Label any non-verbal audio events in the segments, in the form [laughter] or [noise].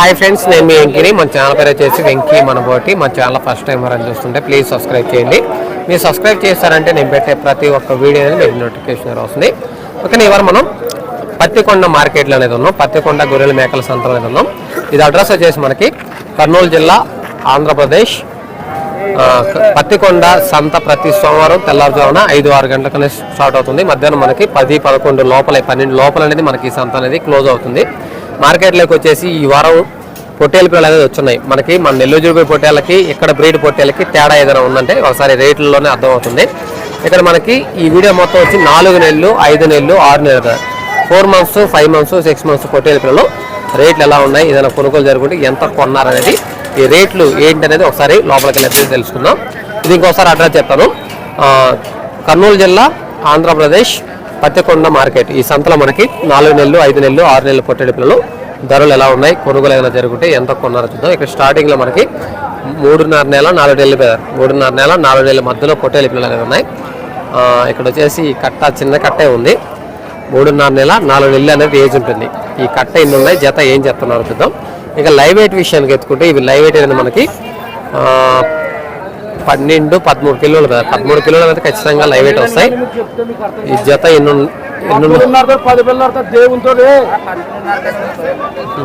Hi friends నేను మీ వెంకిని. మన channel పేరు వచ్చేసి వెంకీ మనబోటి. మన ఛానల్ ఫస్ట్ టైం ఎవరైనా చూస్తుంటే ప్లీజ్ సబ్స్క్రైబ్ చేయండి. మీరు సబ్స్క్రైబ్ చేస్తారంటే నేను పెట్టే ప్రతి ఒక్క వీడియో అనేది మీకు నోటిఫికేషన్ వస్తుంది. ఓకే ఇవాళ మనం? పత్తికొండ మార్కెట్లో అనేది ఉన్నాం. పత్తికొండ గొర్రెల మేకల సంతలో అనేది ఉన్నాం. ఇది అడ్రస్ వచ్చేసి మనకి కర్నూలు జిల్లా ఆంధ్రప్రదేశ్ పత్తికొండ సంత ప్రతి సోమవారం తెల్లవారుజామున ఐదు ఆరు గంటలకనే స్టార్ట్ అవుతుంది. మధ్యాహ్నం మనకి పది పదకొండు లోపల పన్నెండు లోపల అనేది మనకి సంత అనేది క్లోజ్ అవుతుంది. మార్కెట్లోకి వచ్చేసి ఈ వారం పొట్టేలు పిల్లలు అనేది వచ్చున్నాయి. మనకి మన నెల్లూరు జుడిపి పొట్టేలకి ఇక్కడ బ్రీడ్ పొట్టేలకి తేడా ఏదైనా ఉందంటే ఒకసారి రేట్లలోనే అర్థమవుతుంది. ఇక్కడ మనకి ఈ వీడియో మొత్తం వచ్చి నాలుగు నెలలు ఐదు నెలలు ఆరు నెలలు. Four months five months six months పొట్టేలు పిల్లలు రేట్లు ఎలా ఉన్నాయి ఏదైనా కొనుగోలు జరుగుతుంటే ఎంత కొన్నారనేది ఈ రేట్లు ఏంటనేది ఒకసారి లోపలికి వెళ్ళి తెలుసుకుందాం. ఇది ఇంకోసారి అడ్రస్ చెప్తాను. కర్నూలు జిల్లా ఆంధ్రప్రదేశ్ పత్తికొండ మార్కెట్. ఈ సంతలో మనకి నాలుగు నెలలు ఐదు నెలలు ఆరు నెలలు పొట్టేడు పిల్లలు ధరలు ఎలా ఉన్నాయి కొనుగోలు ఏమైనా జరుగుతుంటే ఎంత కొన్నారో చూద్దాం. ఇక్కడ స్టార్టింగ్లో మనకి మూడున్నర నెల నాలుగు నెలలు మూడున్నర నెల నాలుగు నెలల మధ్యలో పొట్టేలు పిల్లలు అనేవి ఉన్నాయి. ఇక్కడ వచ్చేసి ఈ కట్ట చిన్న కట్టే ఉంది. మూడున్నర నెల నాలుగు నెలలు అనేది ఏజ్ ఉంటుంది. ఈ కట్ట ఎన్ని ఉన్నాయి జత ఏం చేస్తున్నారో చూద్దాం. ఇక లైవ్ వెయిట్ విషయానికి ఎత్తుకుంటే ఇవి లైవ్ వెయిట్ అనేది మనకి పన్నెండు పదమూడు కిలోలు కదా. పదమూడు కిలోలు అనేది ఖచ్చితంగా లైవ్ వెయిట్ వస్తాయి. ఈ జత ఎన్ని ఉన్- ఎన్ని ఉన్నాయి? పన్నెండున్నరతో పది పిల్లలతో దేవునితో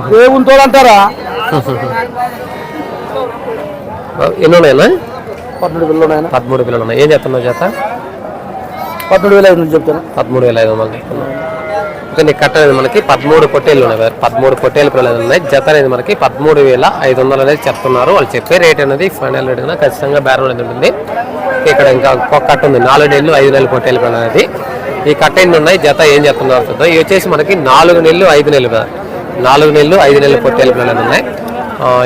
దేవునితో అంటారా? ఎన్ని ఉన్నాయన్నా? పన్నెండు పిల్లలు పదమూడు కిలోలు ఉన్నాయి. ఏం చెప్తున్నావు జత? పన్నెండు వేల ఐదు నుంచి చెప్తాను. పదమూడు వేల ఐదు వందలు చెప్తున్నావు కొన్ని కట్ట అనేది మనకి పదమూడు పొట్టేలు ఉన్నాయి పదమూడు పొట్టేలు పిల్లలు ఉన్నాయి. జత అనేది మనకి పదమూడు వేల ఐదు వందలు అనేది చెప్తున్నారు. వాళ్ళు చెప్పే రేట్ అనేది ఫైనల్ రేట్ అనేది ఖచ్చితంగా బేరం అనేది ఉంటుంది. ఇక్కడ ఇంకా ఇంకొక కట్ట ఉంది. నాలుగు నెలలు ఐదు నెలలు పొట్టేలు పిల్లలు అనేది. ఈ కట్ట ఎన్ని ఉన్నాయి? జత ఏం చెప్తున్నారు చూద్దాం. ఇవి వచ్చేసి మనకి నాలుగు నెలలు ఐదు నెలలు కదా నాలుగు నెలలు ఐదు నెలలు పొట్టేలు పిల్లలు ఉన్నాయి.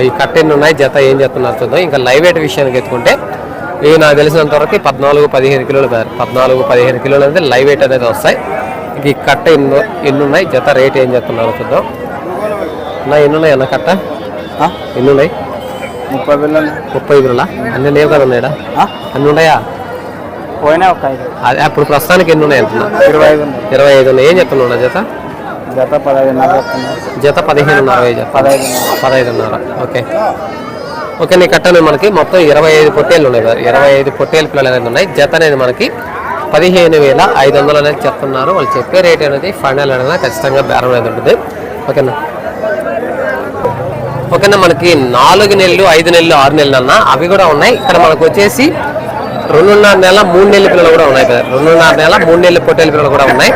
ఈ కట్ట ఎన్ని ఉన్నాయి? జత ఏం చెప్తున్నారు చూద్దాం. ఇంకా లైవ్ వెయిట్ విషయానికి ఎత్తుకుంటే ఇవి నాకు తెలిసినంత వరకు పద్నాలుగు పదిహేను కిలోలు పద్నాలుగు పదిహేను కిలోలు అనేది లైవ్ వెయిట్ అనేది వస్తాయి. ఈ కట్ట ఎన్ని ఎన్ని ఉన్నాయి జత రేట్ ఏం చెప్తున్నారు చూద్దాం. నా ఎన్ని ఉన్నాయి అన్న కట్ట? ఎన్ని ఉన్నాయి ముప్పై పిల్లలు ముప్పై కిలోలా అన్ని లేవు కదా ఉన్నాయా అన్ని ఉన్నాయా? పోయినా ఒక ఐదు. అదే అప్పుడు ప్రస్తుతానికి ఎన్ని ఉన్నాయి అంటున్నా? ఇరవై ఐదు ఇరవై ఐదు ఉన్నాయి. ఏం చెప్తున్నా జత? జత పదహైదున్నర వస్తున్నారు జత పదిహేనున్నర వెయ్యి జత. పదహైదున్నర. ఓకే. ఓకే నీ కట్టను మనకి మొత్తం ఇరవై ఐదు పొట్టేళ్ళు ఉన్నాయి కదా. ఇరవై ఐదు పొట్టేలు పిల్లలు అనేది ఉన్నాయి. జత అనేది మనకి పదిహేను వేల ఐదు వందలు అనేది చెప్తున్నారు. వాళ్ళు చెప్పే రేట్ అనేది ఫైనల్ అనేది ఖచ్చితంగా బేరం అనేది ఉంటుంది. ఓకేనా? ఓకేనా మనకి నాలుగు నెలలు ఐదు నెలలు ఆరు నెలలు అన్న అవి కూడా ఉన్నాయి. ఇక్కడ మనకు వచ్చేసి రెండున్నర నెల మూడు నెలల పిల్లలు కూడా ఉన్నాయి కదా. రెండున్నర నెల మూడు నెలల పొట్టేల పిల్లలు కూడా ఉన్నాయి.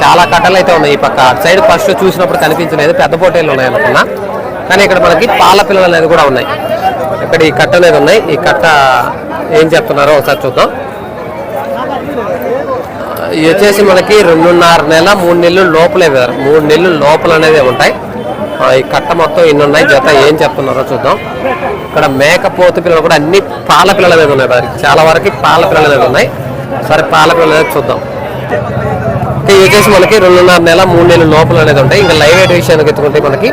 చాలా కట్టలు అయితే ఉన్నాయి ఈ పక్క. అటు సైడ్ ఫస్ట్ చూసినప్పుడు కనిపించలేదు. పెద్ద పొట్టేలు ఉన్నాయి అనుకున్నా. కానీ ఇక్కడ మనకి పాల పిల్లలు అనేది కూడా ఉన్నాయి. ఇక్కడ ఈ కట్ట అనేది ఉన్నాయి. ఈ కట్ట ఏం చెప్తున్నారో ఒకసారి చూద్దాం. వచ్చేసి మనకి రెండున్నర నెల మూడు నెలలు లోపలే కదా. మూడు నెలలు లోపల అనేది ఉంటాయి ఈ కట్ట మొత్తం ఎన్ని ఉన్నాయి? జత ఏం చెప్తున్నారో చూద్దాం. ఇక్కడ మేకపోతు పిల్లలు కూడా అన్ని పాల పిల్లల మీద ఉన్నాయి మరి. చాలా వరకు పాల పిల్లల మీద ఉన్నాయి. సరే పాల పిల్లల చూద్దాం. ఇంకా ఇవి వచ్చేసి మనకి రెండున్నర నెల మూడు నెలలు లోపల అనేది ఉంటాయి. ఇంకా లైవ్ వెయిట్ విషయానికి ఎత్తుకుంటే మనకి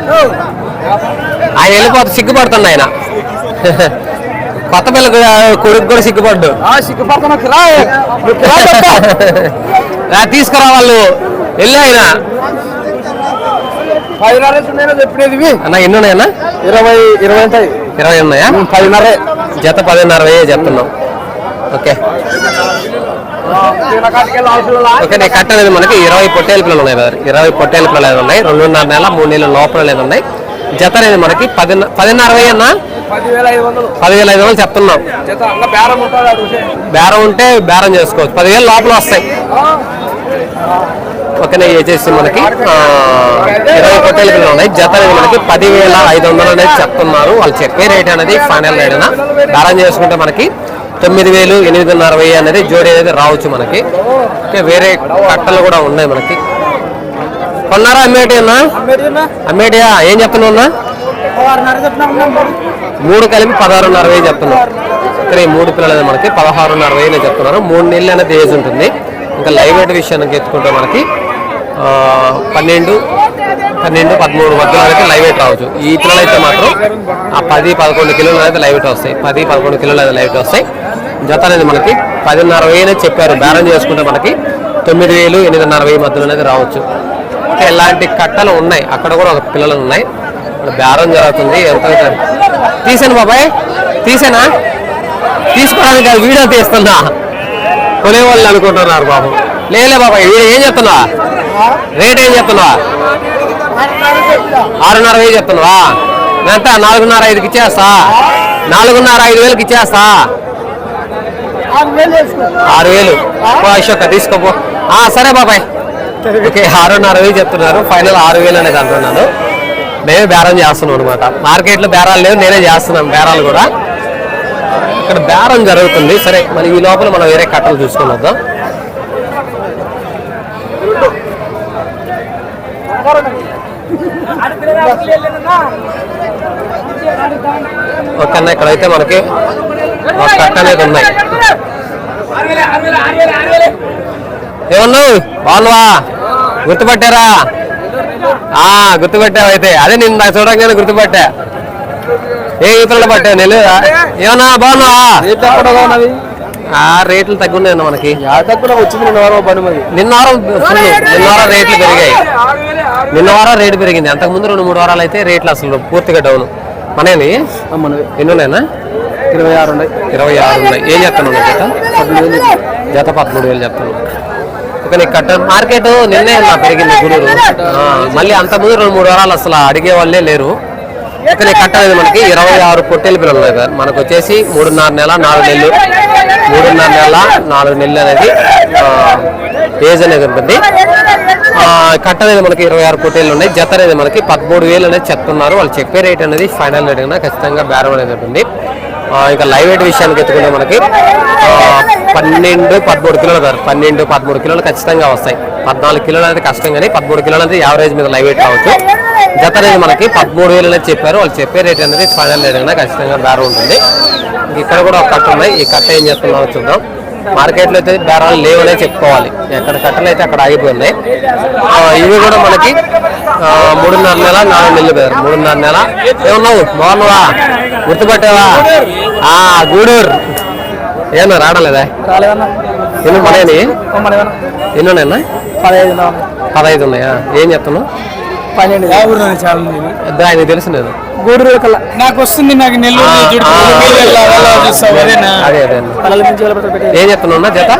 ఆయన వెళ్ళిపోతే సిగ్గుపడుతుంది ఆయన. కొత్త పిల్ల కూడా కొడుకు కూడా సిగ్గుపడ్డు. సిగ్గుపడుతున్నా [laughs] తీసుకురా వాళ్ళు. వెళ్ళి ఆయన. పదిన్నర చెప్పినది. అన్న ఎన్ని ఉన్నాయన్నా ఇరవై ఇరవై ఉంటాయి. ఇరవై ఉన్నాయా? పదిన్నరే జత పదిన్నర వేయ చెప్తున్నాం ఓకే. ఓకే నేను కట్ట అనేది మనకి. ఇరవై పొట్టేల పిల్లలు ఉన్నాయి ఇరవై పొట్టేల పిల్లలు ఉన్నాయి? రెండున్నర నెల మూడు నెలల లోపల ఉన్నాయి? జత అనేది మనకి పది పదిన్నర వెయ్యి అన్న? పదివేల ఐదు వందలు. వందలు చెప్తున్నాం. బేరం ఉంటే బేరం చేసుకోవచ్చు. పదివేలు లోపల వస్తాయి. ఓకేనా ఇవి వచ్చేసి మనకి ఇరవై పొట్టేల పిల్లలు ఉన్నాయి. జత అనేది మనకి పదివేల ఐదు వందలు అనేది చెప్తున్నారు. వాళ్ళు చెప్పే రేట్ అనేది ఫైనల్ రేట్ అయినా బేరం చేసుకుంటే మనకి తొమ్మిది వేలు ఎనిమిదిన్నర వెయ్యి అనేది జోడీ అనేది రావచ్చు మనకి. ఓకే వేరే కట్టలు కూడా ఉన్నాయి మనకి. కొన్నారా అమ్మేటి అన్నా? అమ్మేటియా ఏం చెప్తున్నావు అన్నా? మూడు కలిపి పదహారున్నర వేలు చెప్తున్నాం. ఇక్కడ ఈ మూడు పిల్లలు అనేది మనకి పదహారున్నర వేలు చెప్తున్నారు. మూడు నెలలు అనేది ఏజ్ ఉంటుంది. ఇంకా లైవ్ వెయిట్ విషయానికి ఎత్తుకుంటే మనకి పన్నెండు పన్నెండు పదమూడు మధ్యలో అయితే లైవ్ వెయిట్ రావచ్చు. ఈ పిల్లలు అయితే మాత్రం ఆ పది పదకొండు కిలోలు అయితే లైవ్ వెయిట్ వస్తాయి. పది పదకొండు కిలోలు అయితే లైవ్ వెయిట్ వస్తాయి. జత అనేది మనకి పదిన్నర వేలు అనేది చెప్పారు. బేరం చేసుకుంటే మనకి తొమ్మిది వేలు ఎనిమిదిన్నర వెయ్యి మధ్యలో అనేది రావచ్చు. ఇలాంటి కట్టలు ఉన్నాయి? అక్కడ కూడా ఒక పిల్లలు ఉన్నాయి. ఇక్కడ బేరం జరుగుతుంది ఎంత తీసాను బాబాయ్ తీసానా? తీసుకోవడానికి కాదు వీడియో తీస్తున్నా. కొనే వాళ్ళు అనుకుంటున్నారు బాబు. లేలే బాబాయ్ వీడియో ఏం చెప్తున్నా? రేట్ ఏం చెప్తున్నా? ఆరున్నర వేలు చెప్తున్నావా? ఎంత? నాలుగున్నర ఐదుకి ఇచ్చేస్తా. నాలుగున్నర ఐదు వేలకి ఇచ్చేస్తా. ఆరు వేలు. అశోక తీసుకోపో. సరే బాబాయ్. ఓకే ఆరున్నర వేలు చెప్తున్నారు. ఫైనల్ ఆరు వేలు అనేది అంటున్నాను. మేమే బేరం చేస్తున్నాం అనమాట మార్కెట్లో బేరాలు లేవు నేనే చేస్తున్నాం బేరాలు కూడా. ఇక్కడ బేరం జరుగుతుంది. సరే మరి ఈ లోపల మనం వేరే కట్టలు చూసుకొని వద్దాం. ఓకేనా ఇక్కడైతే మనకి ఒక కట్ట అనేది ఉన్నాయి ఏమన్నావు? బాగున్నావా? గుర్తుపట్టారా? గుర్తుపట్టావు అయితే. అదే నేను నాకు చూడంగానే గుర్తుపట్టా. ఏ ఇతరులు పట్టా? నెల్లు ఏమన్నా బాగున్నావా? రేట్లు ఎక్కడ ఉన్నది ఆ రేట్లు తగ్గున్నాయి మనకి. నేను నిన్న వారం full. నిన్న వారం రేట్లు పెరిగాయి. నిన్న వారం రేటు పెరిగింది. అంతకు ముందు రెండు మూడు వారాలు అయితే రేట్లు అసలు పూర్తిగా డౌన్. మనవి? ఎన్ని ఉన్నాయన్నా? ఇరవై ఆరు ఉన్నాయి. ఇరవై ఆరు ఉన్నాయి. ఏం చెప్తున్నావు జత? జత పదమూడు వేలు చెప్తున్నావు. ఇక నీకు కట్ట మార్కెట్ నిన్నే పెరిగింది గురూరు ఆ, మళ్ళీ అంత ముందు రెండు మూడు వారాలు అసలు అడిగే వాళ్ళే లేరు. ఇక నీ కట్ట అనేది మనకి ఇరవై ఆరు పొట్టేలు పిల్లలు ఉన్నాయి సార్ మనకు వచ్చేసి మూడున్నర నెల నాలుగు నెలలు. మూడున్నర నెల నాలుగు నెలలు అనేది ఏజ్ అనేది ఉంటుంది. ఆ, కట్ట అనేది మనకి ఇరవై ఆరు పొట్టేలు ఉన్నాయి. జత అనేది మనకి పదమూడు వేలు అనేది చెప్తున్నారు. వాళ్ళు చెప్పే రేట్ అనేది ఫైనల్ రేట్ కన్నా ఖచ్చితంగా బేరం అనేది ఉంటుంది. ఇంకా లైవ్ వెయిట్ విషయానికి ఎత్తుకుంటే మనకి పన్నెండు పదమూడు కిలోలు సార్ పన్నెండు పదమూడు కిలోలు ఖచ్చితంగా వస్తాయి. పద్నాలుగు కిలోలు అయితే కష్టం కానీ పదమూడు కిలోలు అనేది యావరేజ్ మీద లైవ్ వెయిట్ కావచ్చు. జత అనేది మనకి పదమూడు వేలు అనేది చెప్పారు. వాళ్ళు చెప్పే రేట్ అనేది ఫైనల్ రేట్ అనేది ఖచ్చితంగా దారి ఉంటుంది. ఇక్కడ కూడా ఒక కట్ట ఉన్నాయి. ఈ కట్ట ఏం చేస్తున్నామో చూద్దాం. మార్కెట్లో అయితే బేరాలు లేవనే చెప్పుకోవాలి. ఎక్కడ కట్టలు అయితే అక్కడ ఆగిపోయినాయి ఇవి కూడా మనకి మూడున్నర నెల నాలుగు నెలలు పేరు మూడున్నర నెల. ఏమన్నావు బాగున్నావా? గుర్తుపట్టావా? ఆ గూడూరు. ఏమన్నా రాలేదన్నా ఎన్ని మనవేనా ఎన్ని ఉన్నాయన్నా? పదహైదు పదహైదు ఉన్నాయా? ఏం చెప్తున్నావు? పన్నెండు చాలా ఆయనకి తెలుసు నేను గూడూరు కల్లా. నాకు వస్తుంది నాకు నెల్లూరు? అదే అదే. ఏం చెప్తున్నావు అన్న జత?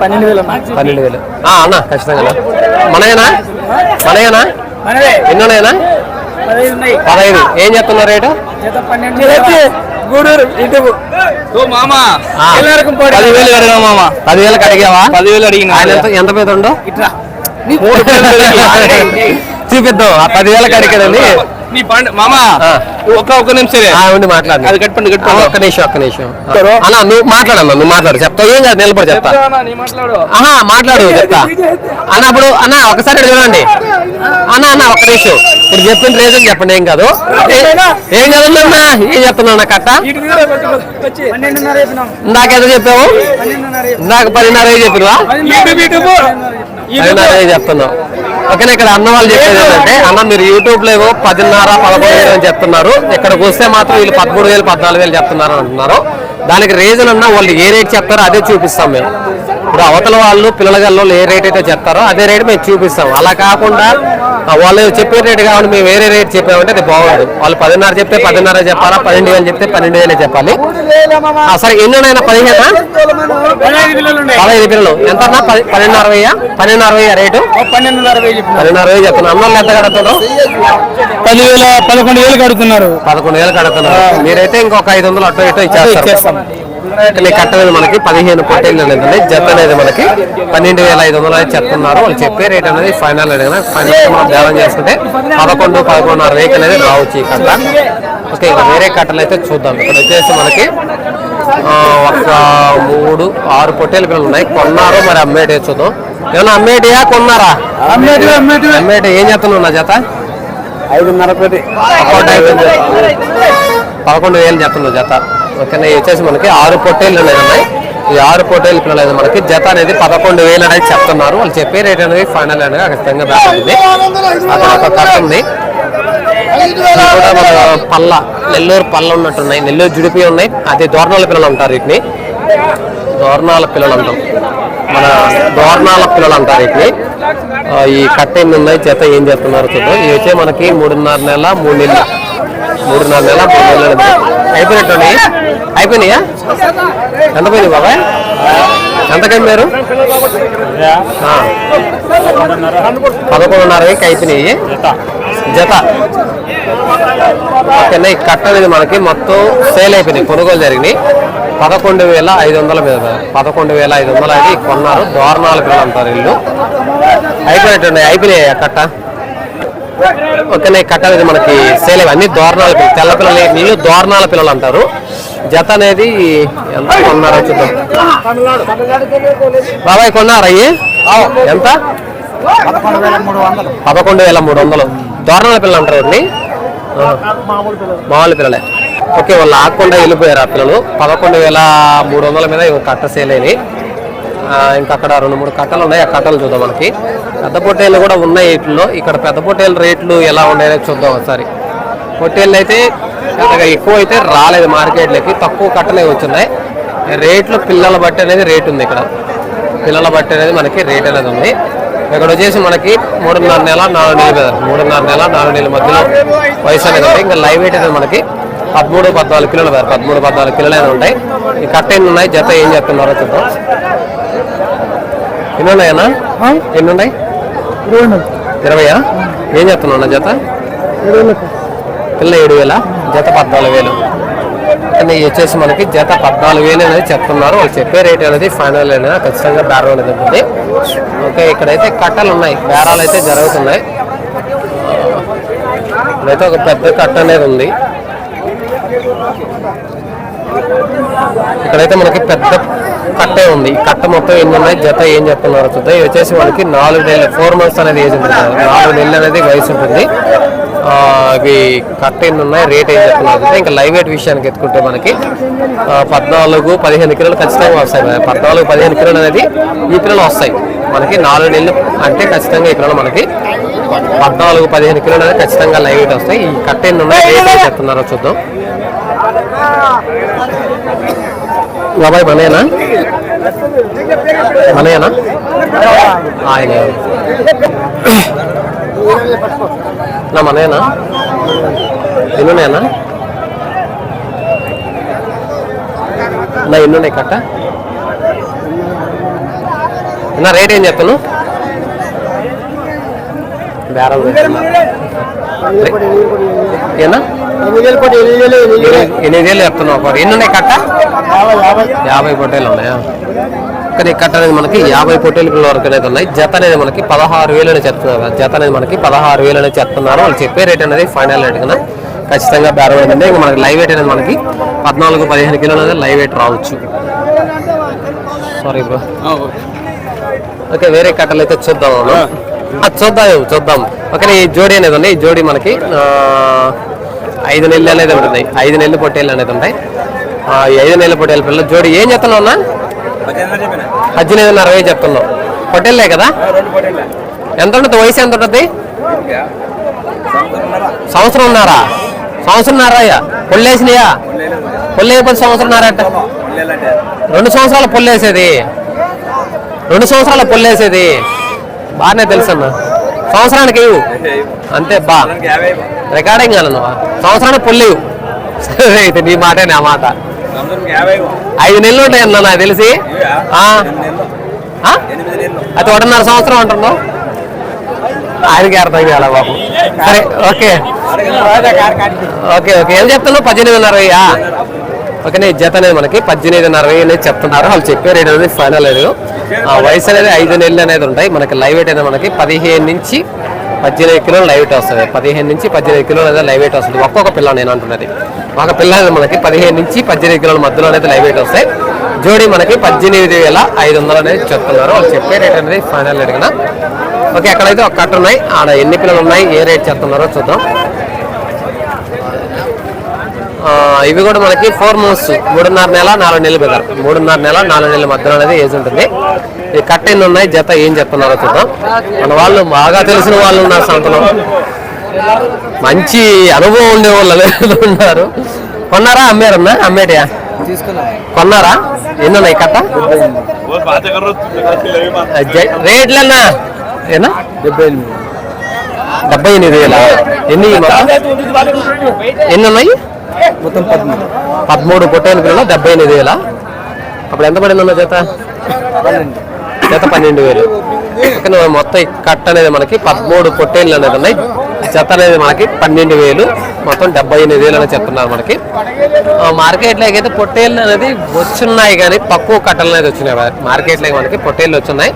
పన్నెండు వేలు అన్నా. పన్నెండు వేలు. ఆ, అన్న ఖచ్చితంగా. మనయేనా? మనయేనా? మనవే ఎన్ని ఉన్నాయన్నా పదహైదు. ఏం చెప్తున్నారు రేటు? గూడూరు ఇటు మామ. పదివేలు అడిగా మామ. పదివేలకు అడిగావా? పదివేలు అడిగిన. ఎంత ఎంత మీద ఉండో? ఇట్లా చూపిద్దాం. ఆ పదివేలకు అడిగాడని నీ పండు మామ ఆ. ఒక్క ఒక్క నిమిషం ఆ, ఉండి మాట్లాడు. అది కట్టుకోండి, ఆ, కట్టుకోండి. ఒక్క నిమిషం ఒక్క నిమిషం. అన్న నువ్వు మాట్లాడమ్మా నువ్వు మాట్లాడు. చెప్తావు ఏం కాదు నిలబడి చెప్తా. ఆహా మాట్లాడు. చెప్తా. అన్న అప్పుడు అన్న ఒకసారి చూడండి. అన్న అన్న ఒక్క నిమిషం. ఇప్పుడు చెప్పిన రీజన్ చెప్పండి ఏం కాదు. ఏ- ఏం కదన్నా ఏం చెప్తున్నా కట్ట చెప్పినాం ఇందాకెంత చెప్పావు? ఇందాక పదిన్నర చెప్పినవా? పదిన్నర చెప్తున్నావు? ఓకేనా ఇక్కడ అన్న వాళ్ళు చెప్పేది ఏంటంటే అన్న మీరు యూట్యూబ్లో ఏవో పదిన్నర పదకొండు వేలు అని చెప్తున్నారు. ఇక్కడికి వస్తే మాత్రం వీళ్ళు పదమూడు వేలు పద్నాలుగు వేలు చెప్తున్నారు అంటున్నారు. దానికి రీజన్ అన్న వాళ్ళు ఏ రేట్ చెప్తారో అదే చూపిస్తాం మేము. ఇప్పుడు అవతల వాళ్ళు పిల్లలగల్లో ఏ రేట్ అయితే చెప్తారో అదే రేట్ మేము చూపిస్తాం. అలా కాకుండా వాళ్ళు చెప్పే రేట్ కావాలి మేము వేరే రేట్ చెప్పామంటే అది బాగుండదు వాళ్ళు పదిన్నర చెప్తే పదిన్నర చెప్పాలా పన్నెండు వేలు చెప్తే పన్నెండు వేలే చెప్పాలి. ఆ, సరే ఎన్ని ఉన్నాయన్నా పదిహేనా? పదహైదు పిల్లలు ఎంత అన్నా పది పన్నెండు అరవయ్యా పన్నెండు అరవై రేటు పన్నెండున్నర పన్నెండు అరవై చెప్తున్నా. అన్నోళ్ళు ఎంత కడుతున్నారు? పదివేల పదకొండు వేలు కడుతున్నారు. పదకొండు వేలు కడుతున్నారు. మీరైతే ఇంకొక ఐదు వందలు అటు ఇటు ఇచ్చేస్తారు. ఇక్కడ కట్ట అనేది మనకి పదిహేను పొట్టేళ్ళు అనేది జత అనేది మనకి పన్నెండు వేల ఐదు వందలు అయితే చెప్తున్నారు. వాళ్ళు చెప్పే రేట్ అనేది ఫైనల్ అనేది ఫైనల్ మనం బ్యాలెన్స్ చేసుకుంటే పదకొండు పదకొండున్నర వేకి అనేది రావచ్చు ఈ కట్ట. ఓకే ఇక వేరే కట్టలు అయితే చూద్దాం. ఇక్కడ వచ్చేసి మనకి ఒక మూడు ఆరు పొట్టేలు పిల్లలు ఉన్నాయి. కొన్నారు మరి అమ్మేటి చూద్దాం. ఏమన్నా అమ్మేటియా కొన్నారా. అమ్మేటి ఏం చేస్తున్నావు నా జత? ఐదున్నర పదకొండు వేలు చెప్తుంది జత. ఓకేనా వచ్చేసి మనకి ఆరు పొట్టేళ్ళు అనేది ఉన్నాయి. ఈ ఆరు పొట్టేళ్ళు పిల్లలు అయితే మనకి జత అనేది పదకొండు వేలు అనేది చెప్తున్నారు. వాళ్ళు చెప్పే రేట్ అనేది ఫైనల్ అనేది ఖచ్చితంగా బాగుంది అక్కడ ఒక కట్ట ఉంది. కూడా మన పల్ల నెల్లూరు పల్ల ఉన్నట్టున్నాయి. నెల్లూరు జుడిపి ఉన్నాయి. అదే దోరణాల పిల్లలు అంటారు వీటిని. దోరణాల పిల్లలు అంటాం. మన దోర్ణాల పిల్లలు అంటారు వీటిని. ఈ కట్ట ఎన్ని ఉన్నాయి? జత ఏం చేస్తున్నారు చూద్దాం. ఇవి వచ్చే మనకి మూడున్నర నెల మూడు నెలలు. మూడున్నర నెల మూడు నెలలు అయిపోయినట్టు అయిపోయినాయా? ఎంత పోయింది బాబాయ్? ఎంతకై మీరు పదకొండున్నరకి అయిపోయినాయి. జత. ఓకేనా ఈ కట్ట అనేది మనకి మొత్తం సేల్ అయిపోయినాయి కొనుగోలు జరిగినాయి. పదకొండు వేల ఐదు వందల మీద పదకొండు వేల ఐదు వందలు అది కొన్నారు. దోరణాల పిల్లలు అంటారు ఇల్లు అయిపోయినట్టున్నాయి అయిపోయినాయి కట్ట? ఓకేనా ఈ కట్ట అనేది మనకి సేల్ అయ్యి అన్ని దోరణాల పిల్లలు తెల్ల పిల్లలు నీళ్ళు దోరణాల పిల్లలు అంటారు. జత అనేది ఎంత కొన్నారో చూద్దాం. బాబాయ్ కొన్నారా అయ్యి ఎంత? పదకొండు వేల మూడు వందలు. దోరణాల పిల్లలు అంటారు అండి మామూలు పిల్లలే. ఓకే వాళ్ళు ఆకుండా వెళ్ళిపోయారు ఆ పిల్లలు. పదకొండు వేల మూడు వందల మీద ఇవి కట్ట సేల్ అయినాయి. ఇంకా అక్కడ రెండు మూడు కట్టలు ఉన్నాయి. ఆ కట్టలు చూద్దాం మనకి. పెద్ద పొట్టేళ్ళు కూడా ఉన్నాయి వీటిలో ఇక్కడ పెద్ద పొట్టేళ్ళ రేట్లు ఎలా ఉన్నాయో చూద్దాం ఒకసారి. పొట్టేళ్ళు అయితే పెద్దగా ఎక్కువ అయితే రాలేదు మార్కెట్లోకి తక్కువ కట్టలే వచ్చినాయి. రేట్లు పిల్లల బట్టి అనేది రేట్ ఉంది ఇక్కడ. పిల్లల బట్టి అనేది మనకి రేట్ అనేది ఉంది. ఇక్కడ వచ్చేసి మనకి మూడున్నర నెల నాలుగు నెలలు కదా. మూడున్నర నెల నాలుగు నెలల మధ్యలో వయసు అనేది ఉంది. ఇంకా లైవ్ వెయిట్ అనేది మనకి పదమూడు పద్నాలుగు కిలోలు కదా. పదమూడు పద్నాలుగు కిలోలు అనేది ఉంటాయి. ఈ కట్ట ఎన్ని ఉన్నాయి? జత ఏం చెప్తున్నారో చూద్దాం. ఎన్ని ఉన్నాయన్నా? ఎన్ని ఉన్నాయి? ఇరవయా? ఏం చెప్తున్నా జత? పిల్ల ఏడు వేల? జత పద్నాలుగు వేలు. కానీ వచ్చేసి మనకి జత పద్నాలుగు వేలు అనేది చెప్తున్నారు. వాళ్ళు చెప్పే రేట్ అనేది ఫైనల్ అనేది ఖచ్చితంగా బేరం అనేది ఉంటుంది. ఓకే ఇక్కడైతే కట్టలు ఉన్నాయి. బేరాలు అయితే జరుగుతున్నాయి. ఇక్కడైతే ఒక పెద్ద కట్ట అనేది ఉంది. ఇక్కడైతే మనకి పెద్ద కట్టే ఉంది. కట్ట మొత్తం ఎన్ని ఉన్నాయి? జత ఏం చెప్తున్నారు చూద్దాం. ఇవి వచ్చేసి మనకి నాలుగు నెలలు ఫోర్ మంత్స్ అనేది ఏజ్ ఉంటుంది నాలుగు నెలలు అనేది వయసు ఉంటుంది. అవి ఇవి కట్ట ఎన్ని ఉన్నాయి? రేట్ ఏం చెప్తున్నారు చూద్దాం. ఇంకా లైవ్ వెయిట్ విషయానికి ఎత్తుకుంటే మనకి పద్నాలుగు పదిహేను కిలోలు ఖచ్చితంగా వస్తాయి పద్నాలుగు పదిహేను కిలోలు అనేది ఈ పిల్లలు వస్తాయి. మనకి నాలుగు నెలలు అంటే ఖచ్చితంగా ఈ పిల్లలు మనకి పద్నాలుగు పదిహేను కిలోలు అనేది ఖచ్చితంగా లైవ్ వెయిట్ వస్తాయి. ఈ కట్ట ఎన్ని ఉన్నాయి? రేట్ ఏం చెప్తున్నారో చూద్దాం. బాబాయ్ మనయేనా? మనయేనా? ఆయన. నా మనయేనా? ఎన్నున్నాయనా నా ఎన్నున్నాయి కట్ట. నా రేట్ ఏం చెప్తాను? బేరం ఏనా? ఎనిమిది వేలు చెప్తున్నావు ఒకటి. ఎన్ని ఉన్నాయి కట్ట? యాభై పొట్టేలు ఉన్నాయా? కానీ ఈ కట్ట అనేది మనకి యాభై పొట్టేలు పిల్లల వరకు అనేది ఉన్నాయి. జత అనేది మనకి పదహారు వేలు అని చెప్తున్నారు. కదా. జత అనేది మనకి పదహారు వేలు అని చెప్తున్నారు. వాళ్ళు చెప్పే రేట్ అనేది ఫైనల్ రేట్ కన్నా ఖచ్చితంగా బేరం ఏంటంటే ఇంకా మనకి లైవ్ వెయిట్ అనేది మనకి పద్నాలుగు పదిహేను కిలోలు అనేది లైవ్ వెయిట్ రావచ్చు. Sorry bro okay. వేరే కట్టలు అయితే చూద్దాం చూద్దాం చూద్దాం. ఓకే ఈ జోడీ అనేది ఉంది. ఈ జోడీ మనకి ఆ, ఐదు నెలలు అనేది ఉంటుంది ఐదు నెలలు పొట్టేళ్ళు అనేది ఉంటాయి. ఆ, ఈ ఐదు నెలల పొట్టేళ్ళ పిల్లలు జోడీ ఏం చెప్తున్నావు అన్న? పద్దెనిమిది అరవై చెప్తున్నావు. పొట్టేళ్ళే కదా? ఎంత ఉంటుంది? వయసు ఎంత ఉంటుంది? సంవత్సరం ఉన్నారా సంవత్సరం ఉన్నారా పొల్లేసినాయా పొల్లేకపోతే సంవత్సరం ఉన్నారట రెండు సంవత్సరాల పొల్లేసేది రెండు సంవత్సరాల పొల్లేసేది బాగానే తెలుసు అన్న సంవత్సరానికి అంతే బా. రికార్డింగ్ కాదు నువ్వు? సంవత్సరానికి పొల్లేవు సరే అయితే నీ మాటే నా మాట. ఐదు నెలలు ఉంటాయి అన్న నాకు తెలిసి? అది ఒకటిన్నర సంవత్సరం అంటున్నావు? ఆయనకి అర్థం కాలే బాబు. సరే ఓకే. Okay okay. ఏం చెప్తున్నావు? పద్దెనిమిదిన్నర వెయ్యా? ఓకే నీ జత అనేది మనకి పద్దెనిమిదిన్నర అనేది చెప్తున్నారు. వాళ్ళు చెప్పే రేట్ అనేది ఫైనల్ లేదు. ఆ వయసు అనేది ఐదు నెలలు అనేది ఉంటాయి. మనకి లైవ్ వెయిట్ అనేది మనకి పదిహేను నుంచి పద్దెనిమిది కిలోలు లైవ్ వెయిట్ వస్తుంది. పదిహేను నుంచి పద్దెనిమిది కిలోలు అయితే లైవ్ వెయిట్ వస్తుంది. ఒక్కొక్క పిల్ల నేను అంటున్నది. ఒక పిల్ల మనకి పదిహేను నుంచి పద్దెనిమిది కిలోల మధ్యలో అనేది లైవ్ వెయిట్ వస్తాయి. జోడీ మనకి పద్దెనిమిది వేల ఐదు వందలు అనేది చెప్తున్నారు. వాళ్ళు చెప్పే రేట్ అనేది ఫైనల్ అడిగిన కదా. ఓకే అక్కడైతే ఒక కట్ట ఉన్నాయి. ఆడ ఎన్ని పిల్లలు ఉన్నాయి ఏ రేట్ చెప్తున్నారో చూద్దాం. ఇవి కూడా మనకి ఫోర్ మంత్స్ మూడున్నర నెల నాలుగు నెలలు బెదర్. మూడున్నర నెల నాలుగు నెలల మధ్యలో అనేది ఏజ్ ఉంటుంది. ఈ కట్ట ఎన్ని ఉన్నాయి? జత ఏం చెప్తున్నారో చూద్దాం. మన వాళ్ళు బాగా తెలిసిన వాళ్ళు ఉన్నారు సంతలో. మంచి అనుభవం ఉండే వాళ్ళు ఉన్నారు. కొన్నారా అమ్మారన్నా అమ్మేటయా కొన్నారా? ఎన్ని ఉన్నాయి కట్ట? రేట్లన్నా? ఏనా? డెబ్బై ఎనిమిది డెబ్బై ఎనిమిది వేల ఎన్ని ఎన్ని ఉన్నాయి? మొత్తం పదమూడు. పదమూడు పొట్టేలు పిల్లలు డెబ్బై ఎనిమిది వేల? అప్పుడు ఎంత పడింది అన్న జత? జత పన్నెండు వేలు. ఓకేనా మొత్తం ఈ కట్ట అనేది మనకి పదమూడు పొట్టేళ్ళు అనేది ఉన్నాయి. జత అనేది మనకి పన్నెండు వేలు. మొత్తం డెబ్బై ఎనిమిది వేలు అని చెప్తున్నారు మనకి. ఆ, మార్కెట్లోకి అయితే పొట్టేళ్ళు అనేది వచ్చున్నాయి కానీ తక్కువ కట్టలు అనేది వచ్చినాయి. మార్కెట్లోకి మనకి పొట్టేళ్ళు వచ్చున్నాయి.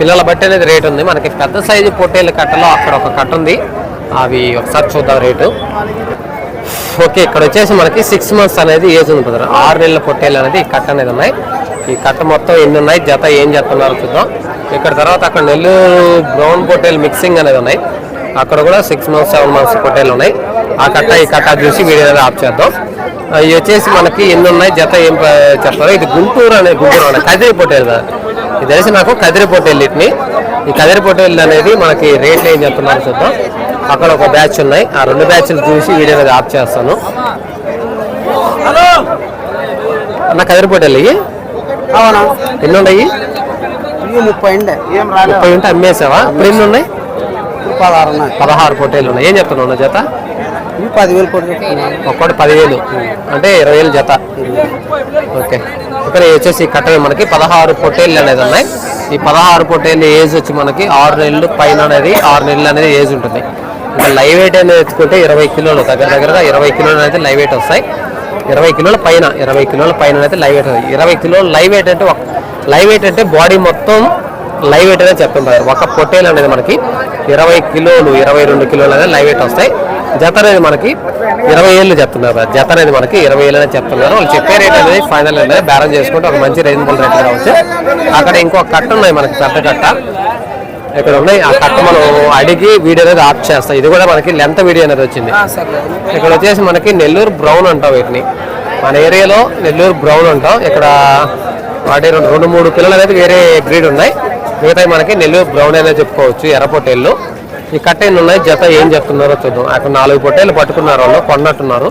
పిల్లల బట్టి అనేది రేట్ ఉంది. మనకి పెద్ద సైజు పొట్టేళ్ళ కట్టలో అక్కడ ఒక కట్ట ఉంది. అవి ఒకసారి చూద్దాం రేటు. ఓకే ఇక్కడ వచ్చేసి మనకి సిక్స్ మంత్స్ అనేది ఏజ్ ఉంది. ఆరు నెలల పొట్టేళ్ళు అనేది కట్ట అనేది ఉన్నాయి. ఈ కట్ట మొత్తం ఎన్ని ఉన్నాయి జత ఏం చేస్తున్నారు చూద్దాం. ఇక్కడ తర్వాత అక్కడ నెల్లూరు బ్రౌన్ పొట్టేలు మిక్సింగ్ అనేది ఉన్నాయి. అక్కడ కూడా సిక్స్ మంత్స్ సెవెన్ మంత్స్ పొట్టేలు ఉన్నాయి. ఆ కట్ట ఈ కట్ట చూసి వీడియో ఆఫ్ చేద్దాం. ఇవి వచ్చేసి మనకి ఎన్ని ఉన్నాయి జత ఏం చెప్తారు ఇది గుంటూరు అనేది గుంటూరు అనే కదిరి పొట్టేలు కదా. ఇది తెలిసి నాకు కదిరి పొట్టేలు వీటిని ఈ కదిరి పొట్టేలు అనేది మనకి రేట్లు ఏం చెప్తున్నారు చూద్దాం. అక్కడ ఒక బ్యాచ్ ఉన్నాయి. ఆ రెండు బ్యాచ్లు చూసి వీడియో అనేది ఆఫ్ చేస్తాను. అన్న కదిరి పొట్టేలు అవునా? ఎన్ని ఉన్నాయి ముప్పై ఏం ముప్పై ఉంటే అమ్మేసావా? ఇప్పుడు ఎన్ని ఉన్నాయి పదహారు ఉన్నాయి పదహారు పొట్టేలు ఉన్నాయి ఏం చెప్తున్నావు నా జత? పదివేలు చెప్తున్నాను. ఒక్కటి పదివేలు. అంటే ఇరవై వేలు జత. ఓకే. ఇక్కడ వచ్చేసి ఈ కట్టలు మనకి పదహారు పొట్టేళ్ళు అనేది ఉన్నాయి. ఈ పదహారు పొట్టేళ్ళు ఏజ్ వచ్చి మనకి ఆరు నెలలు పైన అనేది ఆరు నెలలు అనేది ఏజ్ ఉంటుంది. ఇంకా లైవ్ వెయిట్ అనేది ఎత్తుకుంటే ఇరవై కిలోలు దగ్గర దగ్గరగా ఇరవై కిలోలు అయితే లైవ్ వెయిట్ వస్తాయి. ఇరవై కిలోల పైన ఇరవై కిలోల పైన అయితే లైవ్ వెయిట్ ఇరవై కిలోలు లైవ్ వెయిట్ అంటే ఒక లైవ్ వెయిట్ అంటే బాడీ మొత్తం లైవ్ వెయిట్ అనేది చెప్తుంటారు. ఒక పొట్టేలు అనేది మనకి ఇరవై కిలోలు ఇరవై రెండు కిలోలు అనేది లైవ్ వెయిట్ వస్తాయి. జత అనేది మనకి ఇరవై ఏళ్ళు చెప్తున్నారు. జత అనేది మనకి ఇరవై ఏళ్ళు అనేది చెప్తున్నారు. వాళ్ళు చెప్పే రేట్ అనేది ఫైనల్ అనేది బేరం చేసుకుంటే ఒక మంచి రీజనబుల్ రేట్ కావచ్చు. అక్కడ ఇంకో కట్ట ఉన్నాయి మనకి పెద్ద కట్ట. ఇక్కడ ఉన్నాయి. ఆ కట్ట మనం అడిగి వీడియో అనేది ఆఫ్ చేస్తాం. ఇది కూడా మనకి లెంత్ వీడియో అనేది వచ్చింది. ఇక్కడ వచ్చేసి మనకి నెల్లూరు బ్రౌన్ అంటాం వీటిని. మన ఏరియాలో నెల్లూరు బ్రౌన్ అంటాం. ఇక్కడ వాటి రెండు రెండు మూడు పిల్లలు అనేది వేరే బ్రీడ్ ఉన్నాయి. మిగతా మనకి నెల్లూరు బ్రౌన్ అనేది చెప్పుకోవచ్చు ఎర్ర పొట్టేళ్ళు. ఈ కట్ట ఎన్ని ఉన్నాయి? జత ఏం చెప్తున్నారో చూద్దాం. అక్కడ నాలుగు పొట్టేళ్ళు పట్టుకున్నారు వాళ్ళు కొన్నట్టున్నారు.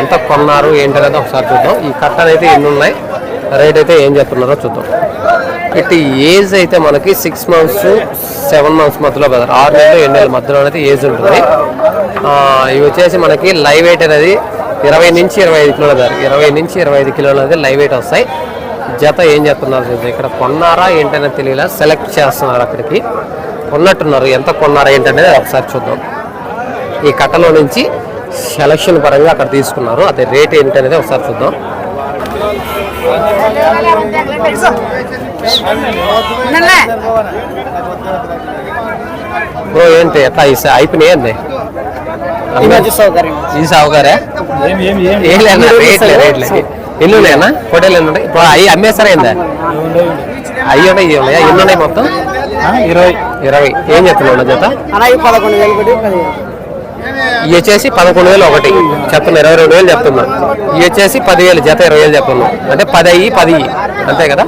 ఎంత కొన్నారు ఏంటనేది ఒకసారి చూద్దాం. ఈ కట్ట అయితే ఎన్ని ఉన్నాయి? రేట్ అయితే ఏం చెప్తున్నారో చూద్దాం. ఇటు ఏజ్ అయితే మనకి సిక్స్ మంత్స్ సెవెన్ మంత్స్ మధ్యలో కదా ఆరు నెలలు ఏడు నెలల మధ్యలో అనేది ఏజ్ ఉంటుంది. ఇవి వచ్చేసి మనకి లైవ్ వెయిట్ అనేది ఇరవై నుంచి ఇరవై ఐదు కిలోల ధర ఇరవై నుంచి ఇరవై ఐదు కిలోలు అనేది లైవ్ వెయిట్ వస్తాయి. జత ఏం చేస్తున్నారు చూద్దాం. ఇక్కడ కొన్నారా ఏంటనేది తెలియలా సెలెక్ట్ చేస్తున్నారు అక్కడికి. కొన్నట్టున్నారు. ఎంత కొన్నారా ఏంటనేది ఒకసారి చూద్దాం. ఈ కట్టలో నుంచి సెలక్షన్ పరంగా అక్కడ తీసుకున్నారు. అదే రేట్ ఏంటనేది ఒకసారి చూద్దాం. బ్రో ఏంటి? ఎట్లా ఈ అయిపోయినాయి సౌకర్యం. ఈ సావుగారే ఏం లేదా రేట్లే రేట్లే. ఎన్ని ఉన్నాయన్నా? పొటేలు ఎన్ని ఉన్నాయి ఇప్పుడు అవి అమ్మేస్తారా ఏందా? అవి ఉన్నాయి ఇవి ఉన్నాయా ఎన్ని ఉన్నాయి మొత్తం? ఇరవై. ఇరవై. ఏం చెప్తున్నావు జత? పదకొండు వేలు. ఇవి వచ్చేసి పదకొండు వేలు ఒకటి. చెప్తున్నా ఇరవై రెండు వేలు చెప్తున్నా. ఇవి వచ్చేసి పదివేలు జత ఇరవై వేలు చెప్తున్నా. అంటే పది అయ్యి పది. అంతే కదా?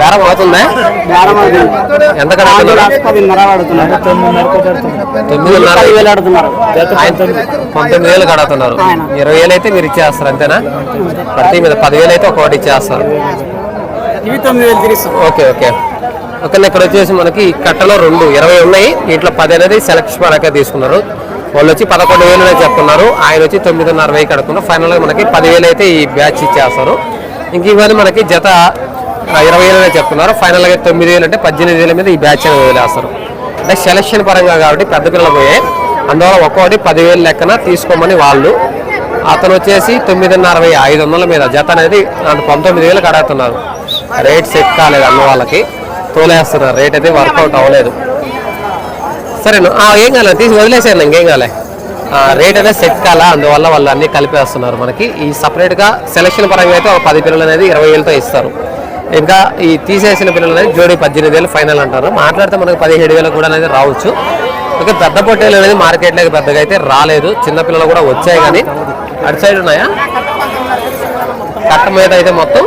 బేరం అవుతుందా. ఎంత పంతొమ్మిది వేలు కడుతున్నారు ఇరవై వేలు అయితే మీరు ఇచ్చేస్తారు అంతేనా? ప్రతి మీద పదివేలు అయితే ఒకటి ఇచ్చేస్తారు. Okay okay. ఓకే ఇక్కడ వచ్చేసి మనకి కట్టలో రెండు ఇరవై ఉన్నాయి. దీంట్లో పది అనేది సెలెక్షన్ పరంగా తీసుకున్నారు. వాళ్ళు వచ్చి పదకొండు వేలు అనేది చెప్తున్నారు. ఆయన వచ్చి తొమ్మిదిన్నర వెయ్యి కడుతున్నారు. ఫైనల్గా మనకి పదివేలు అయితే ఈ బ్యాచ్ ఇచ్చేస్తారు. ఇంక ఇవన్నీ మనకి జత ఇరవై ఏళ్ళనే చెప్తున్నారు. ఫైనల్గా తొమ్మిది వేలు అంటే పద్దెనిమిది వేల మీద ఈ బ్యాచ్ అనేది వదిలేస్తారు. అంటే సెలక్షన్ పరంగా కాబట్టి పెద్ద పిల్లలు పోయాయి. అందువల్ల ఒక్కొక్కటి పదివేలు లెక్కన తీసుకోమని వాళ్ళు. అతను వచ్చేసి తొమ్మిదిన్నర వెయ్యి ఐదు వందల మీద. జత అనేది పంతొమ్మిది వేలు కడగతున్నారు రేట్ సెట్ కాలేదు అన్న వాళ్ళకి. తోలేస్తున్నారు. రేట్ అయితే వర్కౌట్ అవ్వలేదు. సరేను? ఏం కాలే? తీసి వదిలేసాను ఇంకేం కాలే. ఆ, రేట్ అనేది సెట్ కాల? అందువల్ల వాళ్ళు అన్నీ కలిపేస్తున్నారు మనకి. ఈ సపరేట్గా సెలక్షన్ పరంగా అయితే ఒక పది పిల్లలు అనేది ఇరవై వేలతో ఇస్తారు. ఇంకా ఈ తీసేసిన పిల్లలు అనేది జోడి పద్దెనిమిది వేలు ఫైనల్ అంటారు. మాట్లాడితే మనకి పదిహేడు వేలు కూడా అనేది రావచ్చు. ఓకే పెద్ద పొట్టేలు అనేది మార్కెట్లోకి పెద్దగా అయితే రాలేదు. చిన్నపిల్లలు కూడా వచ్చాయి కానీ అటు సైడ్ ఉన్నాయా? కట్ట మీద అయితే మొత్తం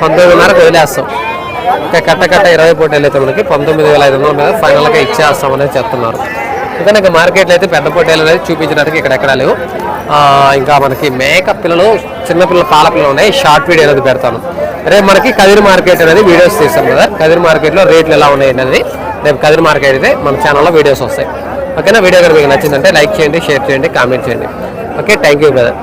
పంతొమ్మిదిన్నరకు వదిలేస్తాం. ఇంకా కట్ట కట్ట ఇరవై పోటీలు అయితే మనకి పంతొమ్మిది వేల ఐదు వందల మీద ఫైనల్గా ఇచ్చేస్తాం అనేది చెప్తున్నారు. ఇంకా నాకు మార్కెట్లో అయితే పెద్ద పొట్టేలు అనేది చూపించడానికి ఇక్కడెక్కడా లేవు. ఇంకా మనకి మేకప్ పిల్లలు చిన్నపిల్లల పాల పిల్లలు ఉన్నాయి. షార్ట్ వీడియో అనేది పెడతాను. రేపు మనకి కదిరి మార్కెట్ అనేది వీడియోస్ తీస్తాం కదా. కదిరి మార్కెట్లో రేట్లు ఎలా ఉన్నాయి అనేది రేపు కదిరి మార్కెట్ అయితే మన ఛానల్లో వీడియోస్ వస్తాయి. ఓకేనా? వీడియో కనుక మీకు నచ్చిందంటే లైక్ చేయండి షేర్ చేయండి కామెంట్ చేయండి. ఓకే? Thank you brother.